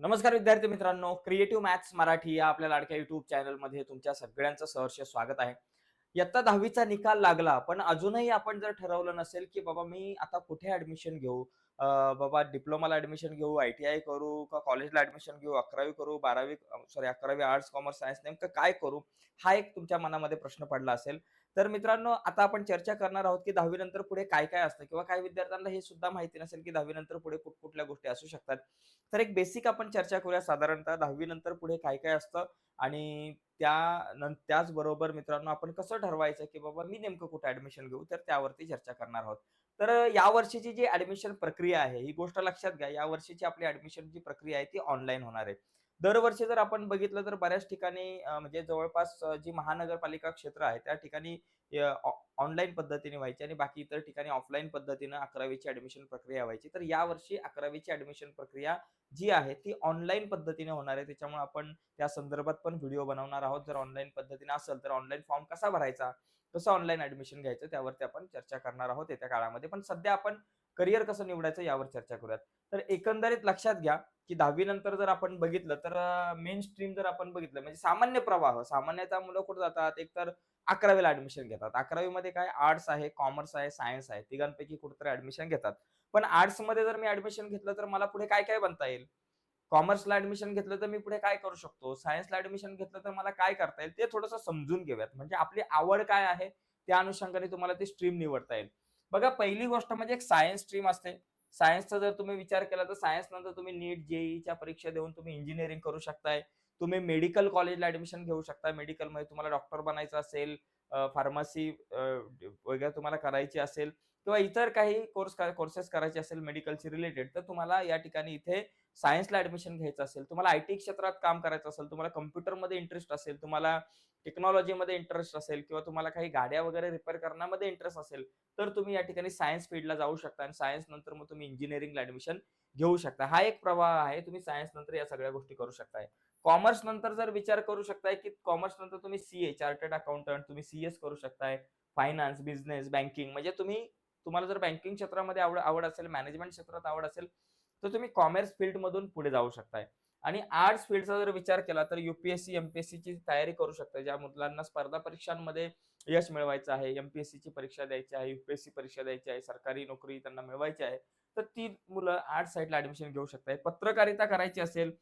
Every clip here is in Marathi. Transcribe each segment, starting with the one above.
नमस्कार विद्यार्थी मित्रांनो क्रिएटिव्ह मॅथ्स मराठी या आपल्या लाडक्या युट्यूब चॅनलमध्ये तुमच्या सगळ्यांचं सहर्ष स्वागत आहे. इयत्ता दहावीचा निकाल लागला पण अजूनही आपण जर ठरवलं नसेल की बाबा मी आता कुठे ऍडमिशन घेऊ बाबा डिप्लोमाला ऍडमिशन घेऊ आय टी आय करू का कॉलेजला ऍडमिशन घेऊ अकरावी करू बारावी सॉरी अकरावी आर्ट्स कॉमर्स सायन्स नेमकं काय करू? हा एक तुमच्या मनामध्ये प्रश्न पडला असेल. तर मित्रांनो आता आपण चर्चा करणार आहोत की दहावी नंतर पुढे काय काय असतं किंवा काही विद्यार्थ्यांना हे सुद्धा माहिती नसेल की दहावी नंतर पुढे कुठ कुठल्या गोष्टी असू शकतात. तर एक बेसिक आपण चर्चा करूया साधारणतः दहावी नंतर पुढे काय काय असतं आणि त्या त्याचबरोबर मित्रांनो आपण कसं ठरवायचं की बाबा मी नेमकं कुठे ऍडमिशन घेऊ? तर त्यावरती चर्चा करणार आहोत. तर या वर्षीची जी ऍडमिशन प्रक्रिया आहे ही गोष्ट लक्षात घ्या. या वर्षीची आपली ऍडमिशन जी प्रक्रिया आहे ती ऑनलाईन होणार आहे. दरवर्षी जर आपण बघितलं तर बऱ्याच ठिकाणी म्हणजे जवळपास जी महानगरपालिका क्षेत्र आहे त्या ठिकाणी ऑनलाईन पद्धतीने व्हायची आणि बाकी इतर ठिकाणी ऑफलाईन पद्धतीनं अकरावीची ऍडमिशन प्रक्रिया व्हायची. तर यावर्षी अकरावीची ऍडमिशन प्रक्रिया जी आहे ती ऑनलाईन पद्धतीने होणार आहे. त्याच्यामुळे आपण त्या संदर्भात पण व्हिडिओ बनवणार आहोत. जर ऑनलाईन पद्धतीने असेल तर ऑनलाईन फॉर्म कसा भरायचा? कसं ऑनलाईन ऍडमिशन घ्यायचं त्यावरती आपण चर्चा करणार आहोत येत्या काळामध्ये. पण सध्या आपण करिअर कसं निवडायचं यावर चर्चा करूयात. तर एकंदरीत लक्षात घ्या की दहावी नंतर जर आपण बघितलं तर मेन स्ट्रीम जर आपण बघितलं म्हणजे सामान्य प्रवाह सामान्यतः मुलं कुठे जातात? एक तर अकरावीला ऍडमिशन घेतात. अकरावीमध्ये काय? आर्ट्स आहे कॉमर्स आहे सायन्स आहे. तिघांपैकी कुठेतरी ऍडमिशन घेतात. पण आर्ट्समध्ये जर मी ऍडमिशन घेतलं तर मला पुढे काय काय बनता येईल? कॉमर्सला ऍडमिशन घेतलं तर मी पुढे काय करू शकतो? सायन्सला ऍडमिशन घेतलं तर मला काय करता येईल? ते थोडंसं समजून घेऊयात. म्हणजे आपली आवड काय आहे? त्या अनुषंगाने तुम्हाला ती स्ट्रीम निवडता येईल. बघा पहिली गोष्ट म्हणजे एक सायन्स स्ट्रीम असते. सायन्सचा जर तुम्ही विचार केला तर सायन्स नंतर तुम्ही नीट जेईच्या परीक्षा देऊन तुम्ही इंजिनिअरिंग करू शकताय. तुम्ही मेडिकल कॉलेजला ऍडमिशन घेऊ शकता मेडिकलमध्ये तुम्हाला डॉक्टर बनायचं असेल फार्मसी वगैरे तुम्हाला करायची असेल. किंवा इतर काही कोर्स कोर्सेस करायचे असेल मेडिकलशी रिलेटेड तर तुम्हाला या ठिकाणी इथे सायन्सला ऍडमिशन घ्यायचं असेल तुम्हाला आय टी क्षेत्रात काम करायचं असेल तुम्हाला कम्प्युटरमध्ये इंटरेस्ट असेल तुम्हाला टेक्नॉलॉजीमध्ये इंटरेस्ट असेल किंवा तुम्हाला काही गाड्या वगैरे रिपेअर करण्यामध्ये इंटरेस्ट असेल तर तुम्ही या ठिकाणी सायन्स फील्डला जाऊ शकता आणि सायन्स नंतर मग तुम्ही इंजिनिअरिंगला ऍडमिशन घेऊ शकता. हा एक प्रवाह आहे तुम्ही सायन्स नंतर या सगळ्या गोष्टी करू शकताय कॉमर्स नंतर जर विचार करू शकताय की कॉमर्स नंतर तुम्ही सीए चार्टर्ड अकाउंटंट तुम्ही सीएस करू शकताय फायनान्स बिझनेस बँकिंग म्हणजे तुम्ही तुम्हाला जर बँकिंग क्षेत्रामध्ये आवड आवड असेल मॅनेजमेंट क्षेत्रात आवड असेल तर तुम्ही कॉमर्स फील्ड मधून पुढे जाऊ शकताय. आणि आर्ट्स फील्डचा जर विचार केला तर युपीएससी एमपीएससी ची तयारी करू शकता ज्या मुलांना स्पर्धा परीक्षांमध्ये यश मिळवायचं आहे एमपीएससी ची परीक्षा द्यायची आहे युपीएससी परीक्षा द्यायची आहे सरकारी नोकरी त्यांना मिळवायची आहे तर ती मुलं आर्ट साईडला ऍडमिशन घेऊ शकतात पत्रकारिता करायची असेल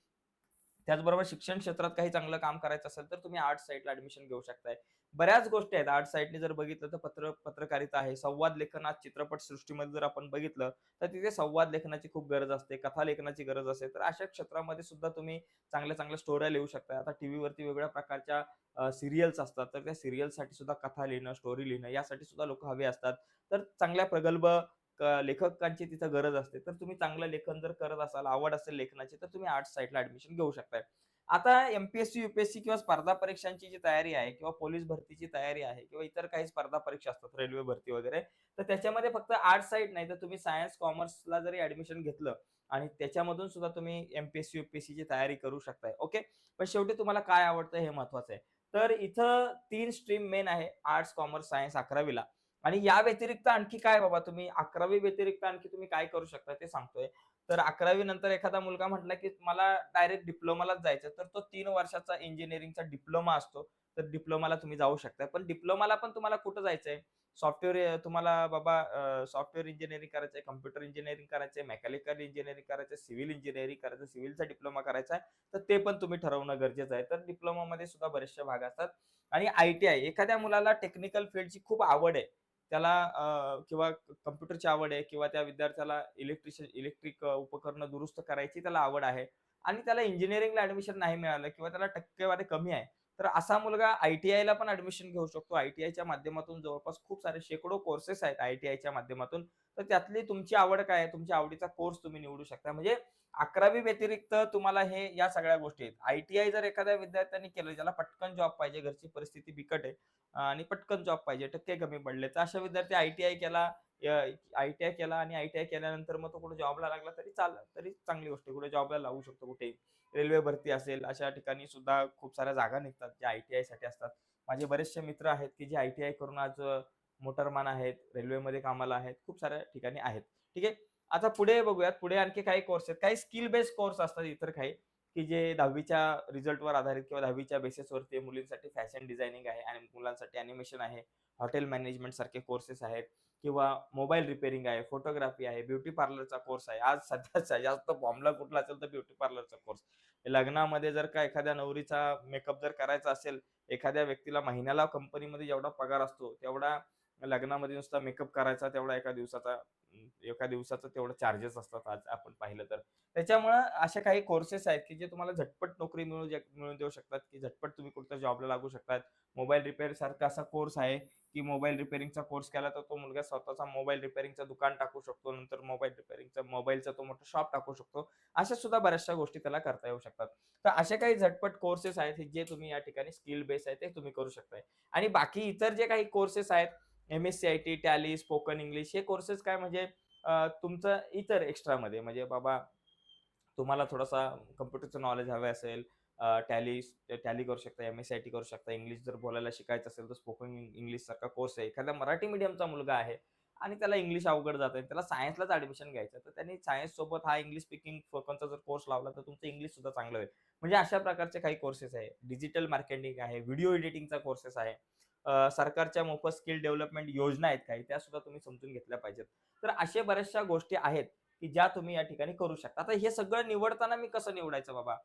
त्याचबरोबर शिक्षण क्षेत्रात काही चांगलं काम करायचं असेल तर तुम्ही आर्ट साईडला ऍडमिशन घेऊ शकताय. बऱ्याच गोष्टी आहेत. आर्ट साईडने जर बघितलं तर पत्र पत्रकारिता आहे संवाद लेखनात चित्रपट सृष्टीमध्ये जर आपण बघितलं तर तिथे संवाद लेखनाची खूप गरज असते कथा लेखनाची गरज असते. तर अशा क्षेत्रामध्ये सुद्धा तुम्ही चांगल्या चांगल्या स्टोऱ्या लिहू शकता. आता टीव्हीवरती वेगवेगळ्या प्रकारच्या सिरियल्स असतात. तर त्या सिरियलसाठी सुद्धा कथा लिहिणं स्टोरी लिहिणं यासाठी सुद्धा लोक हवे असतात. तर चांगल्या प्रगल्भ लेखकांची तिथं गरज असते. तर तुम्ही चांगलं लेखन जर करत असाल आवड असेल लेखनाची तर तुम्ही आर्ट साईडला ऍडमिशन घेऊ शकताय. आता एमपीएससी युपीएससी किंवा स्पर्धा परीक्षांची जी तयारी आहे किंवा पोलीस भरतीची तयारी आहे किंवा इतर काही स्पर्धा परीक्षा असतात रेल्वे भरती वगैरे तर त्याच्यामध्ये फक्त आर्ट साईड नाही तर तुम्ही सायन्स कॉमर्सला जरी ऍडमिशन घेतलं आणि त्याच्यामधून सुद्धा तुम्ही एमपीएससी युपीएससीची तयारी करू शकताय ओके? पण शेवटी तुम्हाला काय आवडतं हे महत्वाचं आहे. तर इथं तीन स्ट्रीम मेन आहे आर्ट्स कॉमर्स सायन्स अकरावीला. आणि या व्यतिरिक्त आणखी काय बाबा तुम्ही अकरावी व्यतिरिक्त आणखी तुम्ही काय करू शकता ते सांगतोय. तर अकरावी नंतर एखादा मुलगा म्हटला की मला डायरेक्ट डिप्लोमालाच जायचं तर तो तीन वर्षाचा इंजिनिअरिंगचा डिप्लोमा असतो. तर डिप्लोमाला तुम्ही जाऊ शकता पण डिप्लोमाला पण तुम्हाला कुठं जायचंय? सॉफ्टवेअर तुम्हाला बाबा सॉफ्टवेअर इंजिनिअरिंग आहे कम्प्युटर इंजिनिअरिंग करायचंय मेकॅनिकल इंजिनिअरिंग करायचं सिव्हिल इंजिनिअरिंग करायचं सिव्हिलचा डिप्लोमा करायचा आहे तर ते पण तुम्ही ठरवणं गरजेचं आहे. तर डिप्लोमामध्ये सुद्धा बरेचसे भाग असतात. आणि आयटीआय एखाद्या मुलाला टेक्निकल फील्डची खूप आवड आहे. त्याला किंवा कम्प्युटरची आवड आहे किंवा त्या विद्यार्थ्याला इलेक्ट्रिशियन इलेक्ट्रिक उपकरणं दुरुस्त करायची त्याला आवड आहे आणि त्याला इंजिनिअरिंगला ऍडमिशन नाही मिळालं किंवा त्याला टक्केवारी कमी आहे तर असा मुलगा आयटीआय ला पण ऍडमिशन घेऊ शकतो. आयटीआयच्या माध्यमातून जवळपास खूप सारे शेकडो कोर्सेस आहेत आयटीआयच्या माध्यमातून. तर त्यातली तुमची आवड काय आहे? तुमच्या आवडीचा कोर्स तुम्ही निवडू शकता. म्हणजे अकरावी व्यतिरिक्त तुम्हाला हे या सगळ्या गोष्टी आहेत. आयटीआय जर एखाद्या विद्यार्थ्याने केलं ज्याला पटकन जॉब पाहिजे घरची परिस्थिती बिकट आहे आणि पटकन जॉब पाहिजे टक्के कमी पडले तर अशा विद्यार्थी आयटीआय केला आयटीआय केला आणि आयटीआय केल्यानंतर मग तो कुठे जॉबला लागला तरी चाल तरी चांगली गोष्ट आहे. कुठे जॉबला लागू शकतो कुठेही. रेल्वे भरती असेल अशा ठिकाणी सुद्धा खूप साऱ्या जागा निघतात ज्या आयटीआयसाठी असतात. माझे बरेचसे मित्र आहेत की जे आयटीआय करून आज मोटरमॅन आहेत रेल्वेमध्ये कामाला आहेत खूप साऱ्या ठिकाणी आहेत. ठीक आहे? आता पुढे बघूयात. पुढे आणखी काही कोर्स आहेत. काही स्किल बेस्ड कोर्स असतात इतर काही की जे दहावीच्या रिझल्टवर आधारित किंवा दहावीच्या बेसिसवरती मुलींसाठी फॅशन डिझायनिंग आहे आणि मुलांसाठी अॅनिमेशन आहे हॉटेल मॅनेजमेंट सारखे कोर्सेस आहेत. किंवा मोबाईल रिपेअरिंग आहे फोटोग्राफी आहे ब्युटी पार्लरचा कोर्स आहे आज सध्याचा जास्त फॉर्मला कुठला असेल तर ब्युटी पार्लरचा कोर्स. लग्नामध्ये जर का एखाद्या नवरीचा मेकअप जर करायचा असेल एखाद्या व्यक्तीला महिन्याला कंपनीमध्ये जेवढा पगार असतो तेवढा लग्नामध्ये नुसता मेकअप करायचा तेवढा एका दिवसाचा एका दिवसाचं तेवढं चार्जेस असतात आज आपण पाहिलं तर. त्याच्यामुळं अशा काही कोर्सेस आहेत की जे तुम्हाला झटपट नोकरी मिळू मिळून देऊ शकतात की झटपट तुम्ही कुठल्या जॉबला लागू शकतात. मोबाईल रिपेअर सारखा असा कोर्स आहे की मोबाईल रिपेअरिंगचा कोर्स केला तर तो मुलगा स्वतःचा मोबाईल रिपेअरिंगचं दुकान टाकू शकतो नंतर मोबाईल रिपेअरिंगचा मोबाईलचा तो मोठा शॉप टाकू शकतो. अशा सुद्धा बऱ्याचशा गोष्टी त्याला करता येऊ शकतात. तर असे काही झटपट कोर्सेस आहेत जे तुम्ही या ठिकाणी स्किल बेस आहे ते तुम्ही करू शकताय. आणि बाकी इतर जे काही कोर्सेस आहेत M S C I T tally spoken English हे कोर्सेस काय म्हणजे तुमचं इतर एक्स्ट्रामध्ये म्हणजे बाबा तुम्हाला थोडासा कम्प्युटरचं नॉलेज हवे असेल टॅली टॅली करू शकता M S C I T करू शकता इंग्लिश जर बोलायला शिकायचं असेल तर स्पोकन इंग्लिश सारखा कोर्स आहे. एखाद्या मराठी मीडियमचा मुलगा आहे आणि त्याला इंग्लिश अवघड जात आहे त्याला सायन्सलाच ऍडमिशन घ्यायचं तर त्यांनी सायन्स सोबत हा इंग्लिश स्पीकिंग कोणता जर कोर्स लावला तर तुमचं इंग्लिश सुद्धा चांगलं होईल. म्हणजे अशा प्रकारचे काही कोर्सेस आहे. डिजिटल मार्केटिंग आहे व्हिडिओ एडिटिंगचा कोर्सेस आहे. सरकारच्या मोफत स्किल डेव्हलपमेंट योजना आहेत काही त्या सुद्धा तुम्ही समजून घेतल्या पाहिजेत. तर अशा बऱ्याचशा गोष्टी आहेत की ज्या तुम्ही या ठिकाणी करू शकता. आता हे सगळं निवडताना मी कसं निवडायचं बाबा?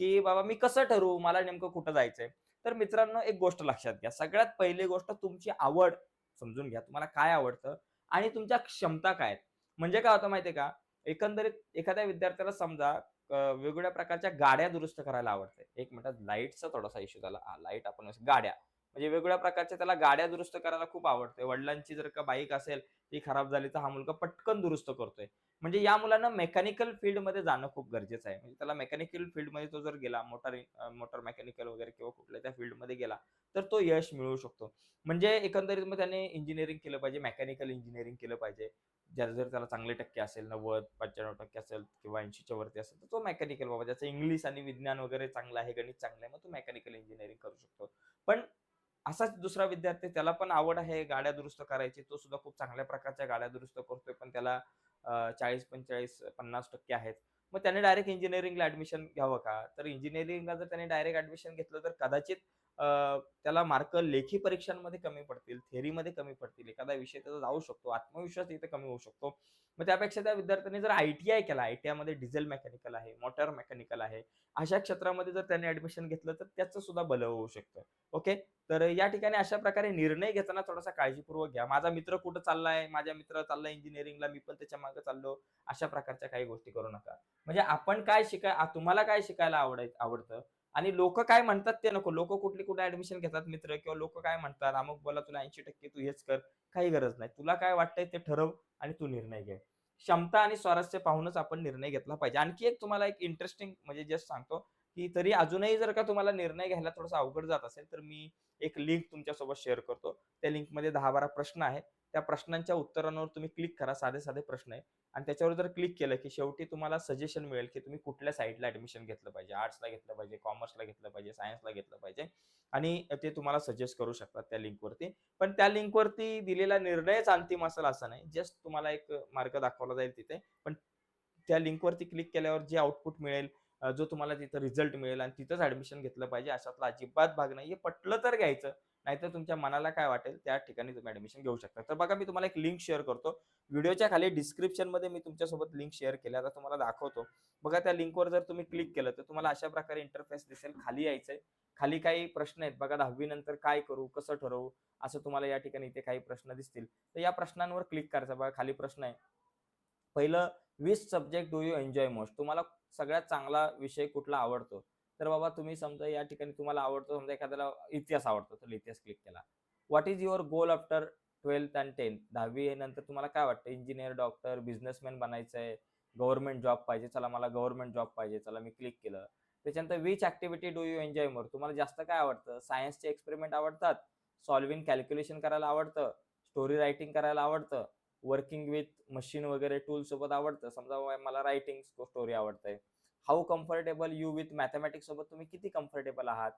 की बाबा मी कसं ठरवू? मला नेमकं कुठं जायचंय? तर मित्रांनो एक गोष्ट लक्षात घ्या. सगळ्यात पहिली गोष्ट तुमची आवड समजून घ्या. तुम्हाला काय आवडतं आणि तुमच्या क्षमता काय आहेत? म्हणजे काय होतं माहितीये का? एकंदरीत एखाद्या विद्यार्थ्याला समजा वेगवेगळ्या प्रकारच्या गाड्या दुरुस्त करायला आवडते एक मिनिटात लाईटचा थोडासा इश्यू झाला. लाइट आपण गाड्या. म्हणजे वेगवेगळ्या प्रकारच्या त्याला गाड्या दुरुस्त करायला खूप आवडते वडिलांची जर का बाईक असेल ती खराब झाली तर हा मुलगा पटकन दुरुस्त करतोय. म्हणजे या मुलांना मेकॅनिकल फील्डमध्ये जाणं खूप गरजेचं आहे. म्हणजे त्याला मेकॅनिकल फील्डमध्ये तो जर गेला मोटर मोटर मेकॅनिकल वगैरे किंवा कुठल्या त्या फील्डमध्ये गेला तर तो यश मिळवू शकतो. म्हणजे एकंदरीत मग त्याने इंजिनिअरिंग केलं पाहिजे मेकॅनिकल इंजिनिअरिंग केलं पाहिजे. ज्याला जर त्याला चांगले टक्के असेल नव्वद पंच्याण्णव टक्के असेल किंवा ऐंशीच्या वरती असेल तर तो मेकॅनिकल बाबा. ज्याचं इंग्लिश आणि विज्ञान वगैरे चांगलं आहे गणित चांगलं आहे मग तो मेकॅनिकल इंजिनिअरिंग करू शकतो. पण असाच दुसरा विद्यार्थी त्याला पण आवड आहे गाड्या दुरुस्त करायची. तो सुद्धा खूप चांगल्या प्रकारच्या गाड्या दुरुस्त करतोय पण त्याला चाळीस पंचेचाळीस पन्नास टक्के आहेत. मग त्याने डायरेक्ट इंजिनिअरिंगला ऍडमिशन घ्यावं का? तर इंजिनिअरिंगला जर त्याने डायरेक्ट ऍडमिशन घेतलं तर कदाचित त्याला मार्क लेखी परीक्षांमध्ये कमी पडतील थेअरीमध्ये कमी पडतील एखादा विषय त्याचा जाऊ शकतो आत्मविश्वास इथे कमी होऊ शकतो. मग त्यापेक्षा त्या विद्यार्थ्यांनी जर आय टी आय केला आय टी आयमध्ये डिझेल मेकॅनिकल आहे मोटर मेकॅनिकल आहे अशा क्षेत्रामध्ये जर त्याने ऍडमिशन घेतलं तर त्याचं सुद्धा भलं होऊ शकतं. ओके? तर या ठिकाणी अशा प्रकारे निर्णय घेताना थोडासा काळजीपूर्वक घ्या. माझा मित्र कुठं चाललाय? माझ्या मित्र चाललाय इंजिनिअरिंगला मी पण त्याच्यामागे चाललो. अशा प्रकारच्या काही गोष्टी करू नका. म्हणजे आपण काय शिकाय तुम्हाला काय शिकायला आवडाय आवडतं? आणि लोक काय म्हणतात ते नको. लोक कुठले कुठे ऍडमिशन घेतात मित्र किंवा लोक काय म्हणतात अमुक बोला तुला ऐंशी टक्के तू हेच कर. काही गरज नाही. तुला काय वाटतंय ते ठरव आणि तू निर्णय घे. क्षमता आणि स्वारस्य पाहूनच आपण निर्णय घेतला पाहिजे. आणखी एक तुम्हाला एक इंटरेस्टिंग म्हणजे जस्ट सांगतो की तरी अजूनही जर का तुम्हाला निर्णय घ्यायला थोडासा अवघड जात असेल तर मी एक लिंक तुमच्यासोबत शेअर करतो. त्या लिंकमध्ये दहा बारा प्रश्न आहेत. त्या प्रश्नांच्या उत्तरांवर तुम्ही क्लिक करा साधे साधे प्रश्न आहे. आणि त्याच्यावर जर क्लिक केलं की शेवटी तुम्हाला सजेशन मिळेल की तुम्ही कुठल्या साईडला ऍडमिशन घेतलं पाहिजे? आर्ट्सला घेतलं पाहिजे कॉमर्सला घेतलं पाहिजे सायन्सला घेतलं पाहिजे. आणि ते तुम्हाला सजेस्ट करू शकतात त्या लिंकवरती पण त्या लिंकवरती दिलेला निर्णयच अंतिम असेल असं नाही. जस्ट तुम्हाला एक मार्ग दाखवला जाईल तिथे. पण त्या लिंकवरती क्लिक केल्यावर जे आउटपुट मिळेल जो तुम्हाला तिथं रिझल्ट मिळेल आणि तिथंच ऍडमिशन घेतलं पाहिजे अशातला अजिबात भाग नाही हे पटलं तर घ्यायचं नाहीतर तुमच्या मनाला काय वाटेल त्या ठिकाणी तुम्ही ऍडमिशन घेऊ शकता. तर बघा मी तुम्हाला एक लिंक शेअर करतो. व्हिडिओच्या खाली डिस्क्रिप्शनमध्ये मी तुमच्यासोबत लिंक शेअर केली. आता तुम्हाला दाखवतो. बघा त्या लिंकवर जर तुम्ही क्लिक केलं तर तुम्हाला अशा प्रकारे इंटरफेस दिसेल. खाली यायचंय. खाली काही प्रश्न आहेत. बघा दहावी नंतर काय करू कसं ठरवू असं तुम्हाला या ठिकाणी इथे काही प्रश्न दिसतील. तर या प्रश्नांवर क्लिक करायचं. बघा खाली प्रश्न आहे. पहिलं which subject do you enjoy most तुम्हाला सगळ्यात चांगला विषय कुठला आवडतो? तर बाबा तुम्ही समजा या ठिकाणी तुम्हाला आवडतो समजा एखाद्याला इतिहास आवडतो तर इतिहास क्लिक केला. What is your goal after twelfth and tenth दहावी नंतर तुम्हाला काय वाटतं? इंजिनियर डॉक्टर बिझनेसमॅन बनायचं आहे गव्हर्नमेंट जॉब पाहिजे चला मला गव्हर्नमेंट जॉब पाहिजे चला मी क्लिक केलं. त्याच्यानंतर which activity do you enjoy more तुम्हाला जास्त काय आवडतं? सायन्सचे एक्सपेरिमेंट आवडतात? सॉल्विंग कॅल्क्युलेशन करायला आवडतं? स्टोरी रायटिंग करायला आवडतं? वर्किंग विथ मशीन वगैरे टूल सोबत आवडतं? समजा बाबा मला रायटिंग स्टोरी आवडते how comfortable you with mathematics सोबत तुम्ही किती कम्फर्टेबल आहात?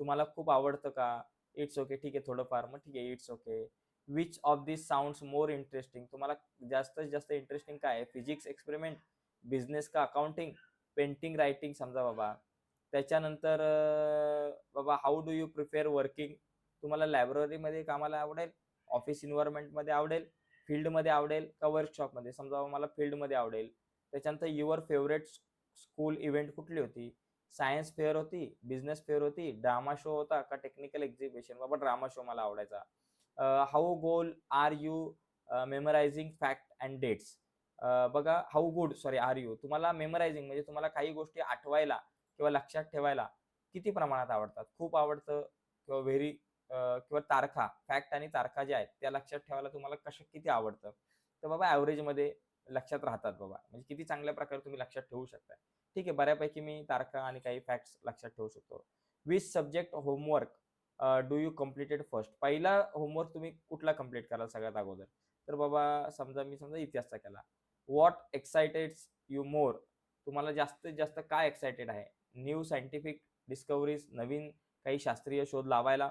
तुम्हाला खूप आवडतं का? इट्स ओके ठीक आहे थोडंफार. मग ठीक आहे it's okay which of this sounds more interesting तुम्हाला जास्तीत जास्त इंटरेस्टिंग काय? आहे फिजिक्स एक्सपेरिमेंट बिझनेस का? अकाउंटिंग पेंटिंग रायटिंग समजा बाबा. त्याच्यानंतर बाबा how do you prefer working तुम्हाला लायब्ररीमध्ये कामाला आवडेल? ऑफिस इन्व्हायरमेंटमध्ये आवडेल? फील्डमध्ये आवडेल का वर्कशॉपमध्ये समजा बाबा मला फील्डमध्ये आवडेल. त्याच्यानंतर युअर फेवरेट स्कूल इव्हेंट कुठली होती? सायन्स फेअर होती बिझनेस फेअर होती ड्रामा शो होता का टेक्निकल एक्झिबिशन बाबा ड्रामा शो मला आवडायचा. How good are you memorising fact and dates बघा how good sorry are you तुम्हाला मेमरायझिंग म्हणजे तुम्हाला काही गोष्टी आठवायला किंवा लक्षात ठेवायला किती प्रमाणात आवडतात? खूप आवडतं किंवा व्हेरी किंवा तारखा फॅक्ट आणि तारखा ज्या आहेत त्या लक्षात ठेवायला तुम्हाला कशा किती आवडतं? तर बाबा ॲव्हरेजमध्ये लक्षात राहतात बाबा. म्हणजे किती चांगल्या प्रकारे तुम्ही लक्षात ठेवू शकता ठीक आहे बऱ्यापैकी मी तारखा आणि काही फॅक्ट्स लक्षात ठेवू शकतो. Which subject homework do you completed first पहिला होमवर्क तुम्ही कुठला कंप्लीट कराल सगळ्यात अगोदर? तर बाबा समजा मी समजा इतिहासचा केला. व्हॉट एक्सायटेड्स यू मोर तुम्हाला जास्तीत जास्त काय एक्सायटेड आहे? न्यू सायंटिफिक डिस्कवरीज नवीन काही शास्त्रीय शोध लावायला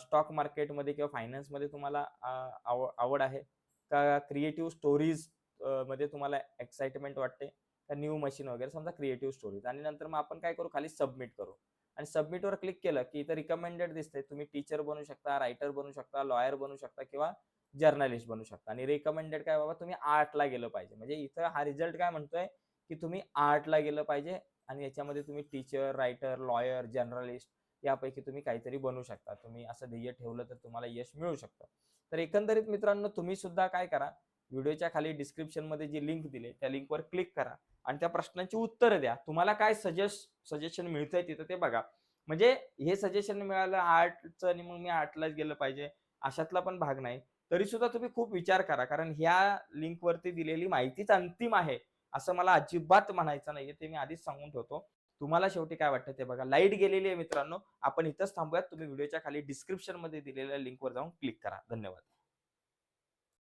स्टॉक मार्केटमध्ये किंवा फायनान्समध्ये तुम्हाला आव आवड आहे का? क्रिएटिव्ह स्टोरीजमध्ये तुम्हाला एक्साइटमेंट वाटते का? न्यू मशीन वगैरे समजा क्रिएटिव्ह स्टोरीज आणि नंतर मग आपण काय करू? खाली सबमिट करू. आणि सबमिटवर क्लिक केलं की इथं रिकमेंडेड दिसते तुम्ही टीचर बनू शकता रायटर बनू शकता लॉयर बनू शकता किंवा जर्नलिस्ट बनू शकता. आणि रिकमेंडेड काय? बाबा तुम्ही आर्टला गेलं पाहिजे. म्हणजे इथं हा रिझल्ट काय म्हणतोय? की तुम्ही आर्टला गेलं पाहिजे आणि याच्यामध्ये तुम्ही टीचर रायटर लॉयर जर्नलिस्ट यापैकी तुम्ही काहीतरी बनू शकता. तुम्ही असं ध्येय ठेवलं तर तुम्हाला यश मिळू शकतं. तर एकंदरीत मित्रांनो तुम्ही सुद्धा काय करा व्हिडिओच्या खाली डिस्क्रिप्शनमध्ये जी लिंक दिली त्या लिंकवर क्लिक करा आणि त्या प्रश्नांची उत्तरं द्या. तुम्हाला काय सजेस्ट सजेशन मिळतंय तिथं ते बघा. म्हणजे हे सजेशन मिळालं आर्टचं आणि मग मी आर्टलाच गेलं पाहिजे अशातला पण भाग नाही. तरी सुद्धा तुम्ही खूप विचार करा कारण ह्या लिंकवरती दिलेली माहितीच अंतिम आहे असं मला अजिबात म्हणायचं नाहीये ते मी आधीच सांगून ठेवतो. तुम्हाला शेवटी काय वाटतं ते बघा. लाइट गेलेली आहे मित्रांनो. आपण इथंच थांबूयात. तुम्ही व्हिडिओच्या खाली डिस्क्रिप्शनमध्ये दिलेल्या लिंकवर जाऊन क्लिक करा. धन्यवाद.